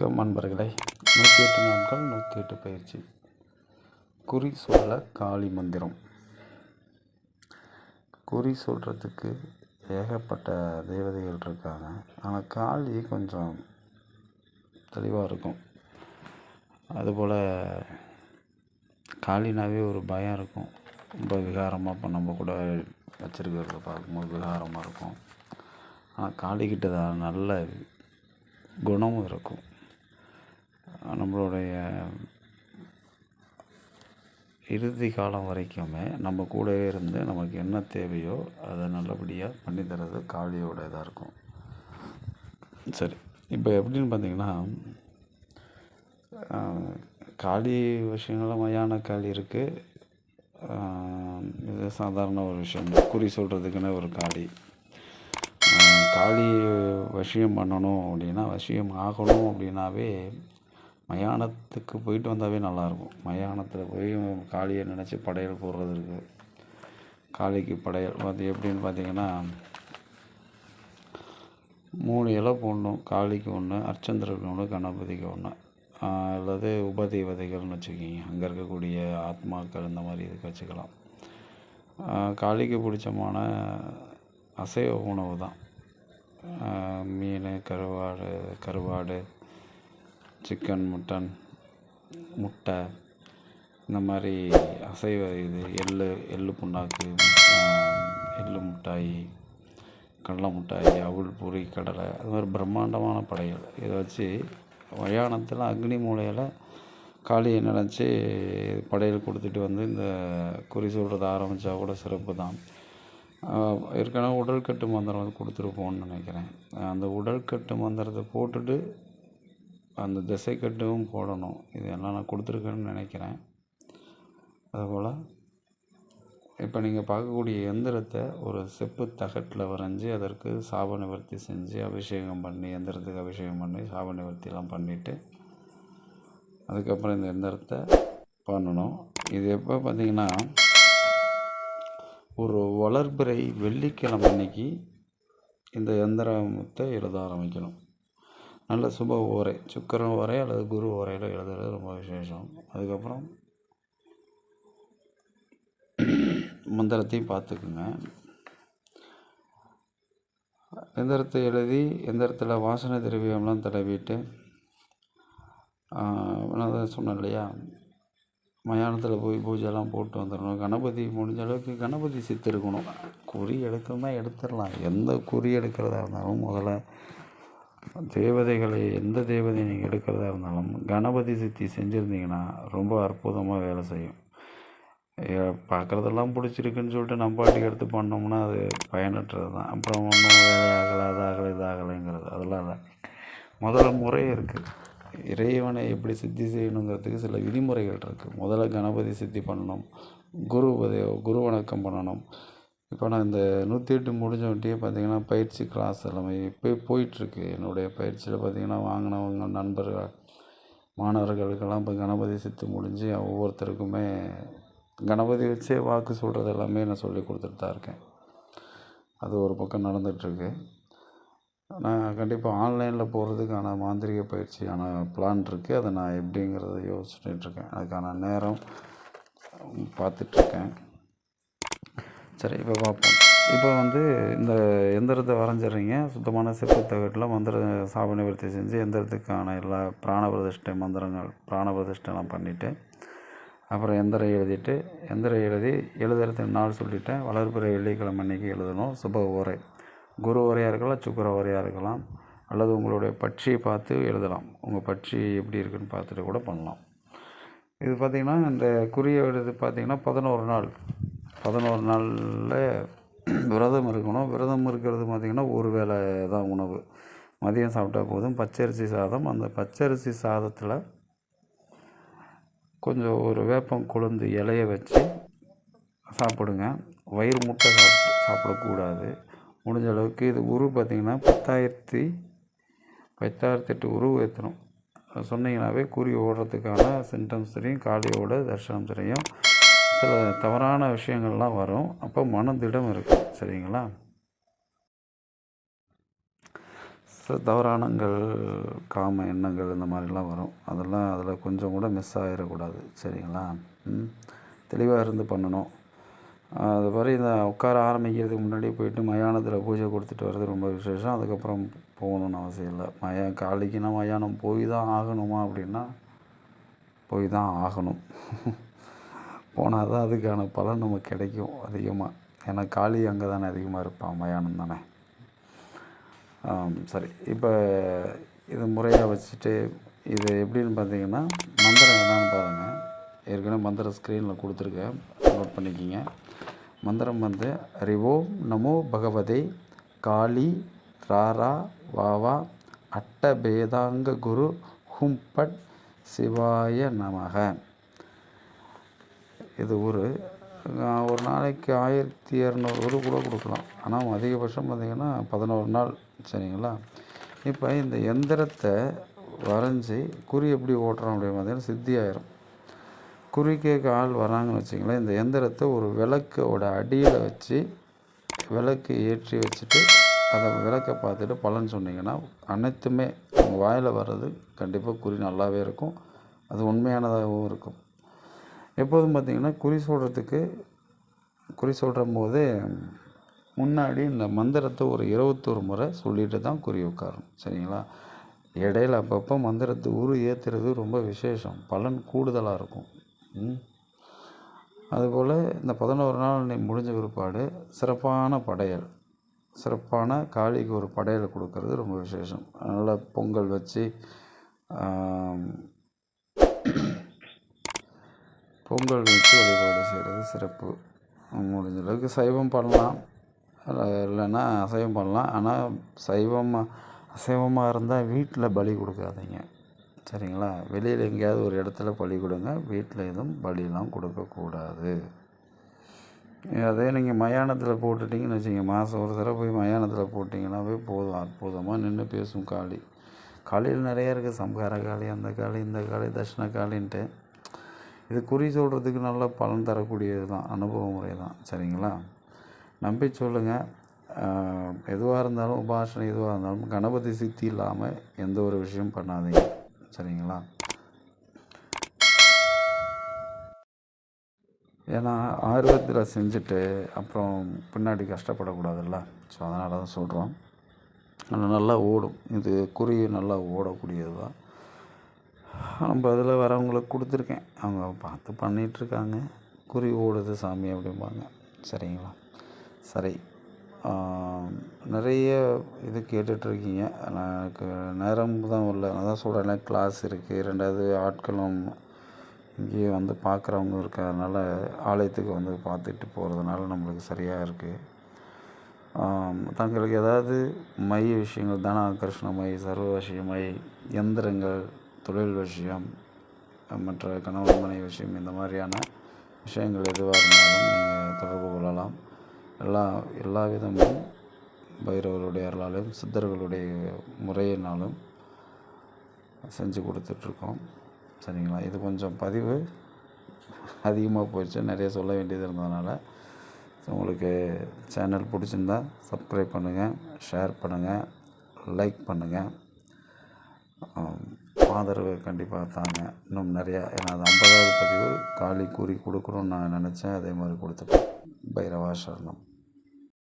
வணக்கம் நண்பர்களே நூற்றி எட்டு நாட்கள் நூற்றி எட்டு பயிற்சி. குறி சொல்ல காளி மந்திரம். குறி சொல்கிறதுக்கு ஏகப்பட்ட தேவதைகள் இருக்காங்க. ஆனால் காளி கொஞ்சம் தெளிவாக இருக்கும். அதுபோல் காளினாவே ஒரு பயம் இருக்கும். ரொம்ப விகாரமாக இப்போ நம்ம கூட வச்சுருக்கிறத பார்க்கும்போது விகாரமாக இருக்கும். ஆனால் காளிக்கிட்ட தான் நல்ல குணமும் இருக்கும். நம்மளுடைய இறுதி காலம் வரைக்குமே நம்ம கூடவே இருந்து நமக்கு என்ன தேவையோ அதை நல்லபடியாக பண்ணி தர்றது காளியோட இதாக இருக்கும். சரி இப்போ எப்படின்னு பார்த்தீங்கன்னா காளி விஷயங்கள்ல மையான காளி இருக்குது இது சாதாரண ஒரு விஷயம். குறி சொல்கிறதுக்குன்னு ஒரு காளி. காளி விஷயம் பண்ணணும் அப்படின்னா விஷயம் ஆகணும் அப்படின்னாவே மயானத்துக்கு போயிட்டு வந்தாவே நல்லாயிருக்கும். மயானத்தில் போய் காளியை நினச்சி படையல் போடுறது இருக்குது காளிக்கு படையல். அது எப்படின்னு பார்த்தீங்கன்னா மூணு இலை போடணும். காளிக்கு ஒன்று அர்ச்சந்திரனுக்கு ஒன்று கணபதிக்கு ஒன்று அல்லது உபதேவதைகள்னு வச்சுக்கிங்க. அங்கே இருக்கக்கூடிய ஆத்மாக்கள் இந்த மாதிரி இதுக்கு வச்சுக்கலாம். காளிக்கு பிடிச்சமான அசைவ உணவு தான். மீன் கருவாடு கருவாடு சிக்கன் மட்டன் முட்டை இந்த மாதிரி அசைவ இது எள் எள் புண்ணாக்கு எள் எள்ளு மிட்டாய் கடலை மிட்டாய் அவுள் பூரி கடலை அது மாதிரி பிரம்மாண்டமான படைகள். இதை வச்சு மயானத்தில் அக்னி மூலையில் காளியை நினச்சி படையல் கொடுத்துட்டு வந்து இந்த குறி சொல்கிறத ஆரம்பித்தா கூட சிறப்பு தான். ஏற்கனவே உடல் கட்டு மந்திரம் வந்து கொடுத்துருப்போம்னு நினைக்கிறேன். அந்த உடல் கட்டு மந்திரத்தை போட்டுட்டு அந்த திசை போடணும். இது எல்லாம் நான் கொடுத்துருக்கேன்னு நினைக்கிறேன். அதுபோல் இப்போ நீங்கள் பார்க்கக்கூடிய எந்திரத்தை ஒரு செப்பு தகட்டில் வரைஞ்சி அதற்கு சாப நிவர்த்தி செஞ்சு அபிஷேகம் பண்ணி எந்திரத்துக்கு அபிஷேகம் பண்ணி சாப நிவர்த்திலாம் பண்ணிவிட்டு அதுக்கப்புறம் இந்த எந்திரத்தை பண்ணணும். இது எப்போ பார்த்தீங்கன்னா ஒரு வளர்பிறை வெள்ளிக்கிழமை அன்னைக்கு இந்த எந்திரத்தை எழுத ஆரம்பிக்கணும். நல்ல சுப ஓரை. சுக்கரன் ஓரை அல்லது குரு ஓரையில் எழுதுறது ரொம்ப விசேஷம். அதுக்கப்புறம் மந்திரத்தையும் பார்த்துக்குங்க. எந்திரத்தை எழுதி எந்திரத்தில் வாசனை திரவியம்லாம் தடவிட்டு நான் தான் சொன்னேன் இல்லையா? மயானத்தில் போய் பூஜைலாம் போட்டு வந்துடணும். கணபதி முடிஞ்ச அளவுக்கு கணபதி சித்து இருக்கணும். குறி எடுக்கணும்னா எடுத்துடலாம். எந்த குறி எடுக்கிறதா இருந்தாலும் முதல்ல தேவதைகளை எந்த தேவதையை நீங்கள் எடுக்கிறதா இருந்தாலும் கணபதி சித்தி செஞ்சுருந்தீங்கன்னா ரொம்ப அற்புதமாக வேலை செய்யும். பார்க்குறதெல்லாம் பிடிச்சிருக்குன்னு சொல்லிட்டு நம்ம பாட்டுக்கு எடுத்து பண்ணோம்னா அது பயனற்றது தான். அப்புறம் ஒன்றும் வேலையாகலை அதாகலை இதாகலைங்கிறது அதெல்லாம் இல்லை. முதல்ல முறை இருக்குது இறைவனை எப்படி சித்தி செய்யணுங்கிறதுக்கு சில விதிமுறைகள் இருக்குது முதல்ல கணபதி சித்தி பண்ணணும் குரு உபதே குரு வணக்கம் பண்ணணும். இப்போ நான் இந்த நூற்றி எட்டு முடிஞ்சவன்ட்டியே பார்த்தீங்கன்னா பயிற்சி கிளாஸ் எல்லாமே இப்போ போயிட்டுருக்கு. என்னுடைய பயிற்சியில் பார்த்தீங்கன்னா வாங்கினவங்க நண்பர்கள் மாணவர்களுக்கெல்லாம் இப்போ கணபதி சித்து முடிஞ்சு ஒவ்வொருத்தருக்குமே கணபதி வச்சே வாக்கு சொல்கிறது எல்லாமே நான் சொல்லி கொடுத்துட்டு தான் இருக்கேன். அது ஒரு பக்கம் நடந்துகிட்ருக்கு நான் கண்டிப்பாக ஆன்லைனில் போகிறதுக்கான மாந்திரிக பயிற்சியான பிளான் இருக்குது அதை நான் எப்படிங்கிறத யோசிச்சுட்டு இருக்கேன் அதுக்கான நேரம் பார்த்துட்ருக்கேன் சரி இப்போ பார்ப்போம். இப்போ வந்து இந்த எந்திரத்தை வரைஞ்சிடுறீங்க. சுத்தமான செப்பு தகட்டில் மந்திர சாப நிவர்த்தி செஞ்சு எந்திரத்துக்கான எல்லா பிராண பிரதிஷ்டை மந்திரங்கள் பிராண பிரதிஷ்டைலாம் பண்ணிவிட்டு அப்புறம் எந்திரம் எழுதிட்டு எந்திரம் எழுதி எழுதுறதுக்கு நாள் சொல்லிட்டேன் வளர்பிறை வெள்ளிக்கிழமை அன்னைக்கு எழுதணும். சுப உரை. குரு உரையாக இருக்கலாம் சுக்கர உரையாக இருக்கலாம் அல்லது உங்களுடைய பட்சியை பார்த்து எழுதலாம். உங்கள் பட்சி எப்படி இருக்குன்னு பார்த்துட்டு கூட பண்ணலாம். இது பார்த்திங்கன்னா இந்த குறிய எழுது பார்த்திங்கன்னா பதினோரு நாள். பதினோரு நாளில் விரதம் இருக்கணும். விரதம் இருக்கிறது பார்த்திங்கன்னா ஒரு வேளை தான் உணவு. மதியம் சாப்பிட்டா போதும். பச்சரிசி சாதம். அந்த பச்சரிசி சாதத்தில் கொஞ்சம் ஒரு வேப்பம் கொழுந்து இலைய வச்சு சாப்பிடுங்க. வயிறு முட்டை சாப்பிட்டு சாப்பிடக்கூடாது. முடிஞ்ச அளவுக்கு இது உரு பார்த்திங்கன்னா பத்தாயிரத்தி பத்தாயிரத்தி எட்டு உருவு ஏற்றணும் சொன்னீங்கன்னாவே குறி ஓடுறதுக்கான சிம்டம்ஸ் தெரியும். காளியோட தரிசனம் தெரியும். சில தவறான விஷயங்கள்லாம் வரும். அப்போ மனதிடம் இருக்கும் சரிங்களா? சில தவறானங்கள் காம எண்ணங்கள் இந்த மாதிரிலாம் வரும். அதெல்லாம் அதில் கொஞ்சம் கூட மிஸ் ஆகிடக்கூடாது சரிங்களா? ம். தெளிவாக இருந்து பண்ணணும். அது மாதிரி இந்த உட்கார ஆரம்பிக்கிறதுக்கு முன்னாடி போயிட்டு மயானத்தில் பூஜை கொடுத்துட்டு வர்றது ரொம்ப விசேஷம். அதுக்கப்புறம் போகணுன்னு அவசியம் இல்லை. மயா காலைக்குன்னா மயானம் போய் தான் ஆகணுமா அப்படின்னா போய் தான் ஆகணும். போனால் தான் அதுக்கான பலன் நமக்கு கிடைக்கும் அதிகமாக. ஏன்னா காளி அங்கே தானே அதிகமாக இருப்பான் மயானம் தானே. சரி. இப்போ இது முறையாக வச்சுட்டு இது எப்படின்னு பார்த்தீங்கன்னா மந்திரம் என்னன்னு பாருங்கள் ஏற்கனவே மந்திரம் ஸ்க்ரீனில் கொடுத்துருக்கேன். நோட் பண்ணிக்கிங்க. மந்திரம் வந்து ரிவோம் நமோ பகவதே காளி ராரா வாவா அட்டபேதாங்க குரு ஹும்பட் சிவாய நமக. இது ஒரு ஒரு நாளைக்கு ஆயிரத்தி இரநூறு கூட கொடுக்கலாம். ஆனால் அதிகபட்சம் பார்த்திங்கன்னா பதினோரு நாள் சரிங்களா? இப்போ இந்த எந்திரத்தை வரைஞ்சி குறி எப்படி ஓட்டுறோம் அப்படின்னு பார்த்தீங்கன்னா சித்தி ஆயிரும். குறி கேட்க ஆள் வராங்கன்னு வச்சிங்களேன் இந்த எந்திரத்தை ஒரு விளக்கோட அடியில் வச்சு விளக்கு ஏற்றி வச்சுட்டு அதை விளக்கை பார்த்துட்டு பலன் சொன்னீங்கன்னா அனைத்துமே உங்கள் வாயில் வர்றது கண்டிப்பாக குறி நல்லாவே இருக்கும். அது உண்மையானதாகவும் இருக்கும். எப்போதும் பார்த்திங்கன்னா குறி சொல்கிறதுக்கு குறி சொல்கிற போது முன்னாடி இந்த மந்திரத்தை ஒரு இருபத்தொரு முறை சொல்லிட்டு தான் குறி உட்காரணும் சரிங்களா? இடையில அப்பப்போ மந்திரத்தை உரு ஏற்றுறது ரொம்ப விசேஷம் பலன் கூடுதலாக இருக்கும். அதுபோல் இந்த பதினோரு நாள் நீ முடிஞ்ச பிற்பாடு சிறப்பான படையல் சிறப்பான காளிக்கு ஒரு படையல் கொடுக்கறது ரொம்ப விசேஷம். அதனால் பொங்கல் வச்சு பொங்கல் வச்சு வழிபாடு செய்கிறது சிறப்பு. முடிஞ்ச அளவுக்கு சைவம் பண்ணலாம். இல்லைன்னா அசைவம் பண்ணலாம். ஆனால் சைவமாக அசைவமாக இருந்தால் வீட்டில் பலி கொடுக்காதீங்க. சரிங்களா? வெளியில் எங்கேயாவது ஒரு இடத்துல பலி கொடுங்க. வீட்டில் எதுவும் பலிலாம் கொடுக்கக்கூடாது. அதே நீங்கள் மயானத்தில் போட்டுட்டிங்கன்னு வச்சுங்க மாதம் ஒரு தடவை போய் மயானத்தில் போட்டிங்கன்னாவே போதும். அற்புதமாக நின்று பேசும் காளி. காளியில் நிறைய இருக்குது சம்ஹார காளி அந்த காளி இந்த காளி தட்சிண காளின்ட்டு. இது குறி சொல்கிறதுக்கு நல்ல பலன் தரக்கூடியது தான் அனுபவ முறை தான். சரிங்களா? நம்பி சொல்லுங்கள் எதுவாக இருந்தாலும் உபாசனை எதுவாக இருந்தாலும் கணபதி சித்தி இல்லாமல் எந்த ஒரு விஷயம் பண்ணாதீங்க. சரிங்களா? ஏன்னா ஆர்வத்தில் செஞ்சுட்டு அப்புறம் பின்னாடி கஷ்டப்படக்கூடாதுல்ல. ஸோ அதனால தான் சொல்கிறோம் ஆனால் நல்லா ஓடும். இது குறி நல்லா ஓடக்கூடியது தான். நம்ம அதில் வரவங்களுக்கு கொடுத்துருக்கேன். அவங்க பார்த்து பண்ணிகிட்ருக்காங்க குறி ஓடுது சாமி அப்படிம்பாங்க. சரிங்களா? சரி. நிறைய இது கேட்டுட்ருக்கீங்க எனக்கு நேரம் தான் இல்லை நான் தான் சொல்கிறேன் கிளாஸ் இருக்குது ரெண்டாவது ஆட்களும் இங்கேயே வந்து பார்க்குறவங்க இருக்கிறதுனால ஆலயத்துக்கு வந்து பார்த்துட்டு போகிறதுனால நம்மளுக்கு சரியாக இருக்குது தங்களுக்கு ஏதாவது மைய விஷயங்கள் தன? ஆகர்ஷண மை சர்வ மை எந்திரங்கள் தொழில் விஷயம் மற்ற கணவன் மனைவி விஷயம் இந்த மாதிரியான விஷயங்கள் எதுவாக இருந்தாலும் நீங்கள் தொடர்பு கொள்ளலாம். எல்லா எல்லா விதமும் பைரவருடைய அருளாலும் சித்தர்களுடைய முறையினாலும் செஞ்சு கொடுத்துட்ருக்கோம். சரிங்களா? இது கொஞ்சம் பதிவு அதிகமாக போயிடுச்சு. நிறைய சொல்ல வேண்டியது இருந்ததுனால உங்களுக்கு சேனல் பிடிச்சிருந்தா சப்ஸ்கிரைப் பண்ணுங்கள் ஷேர் பண்ணுங்கள் லைக் பண்ணுங்கள் ஆதரவு கண்டிப்பாக தாங்க. இன்னும் நிறையா ஏன்னா அது ஐம்பதாவது பதிவு காளி கூறி கொடுக்கணும்னு நான் நினச்சேன். அதே மாதிரி கொடுத்துட்டேன். பைரவா சரணம்.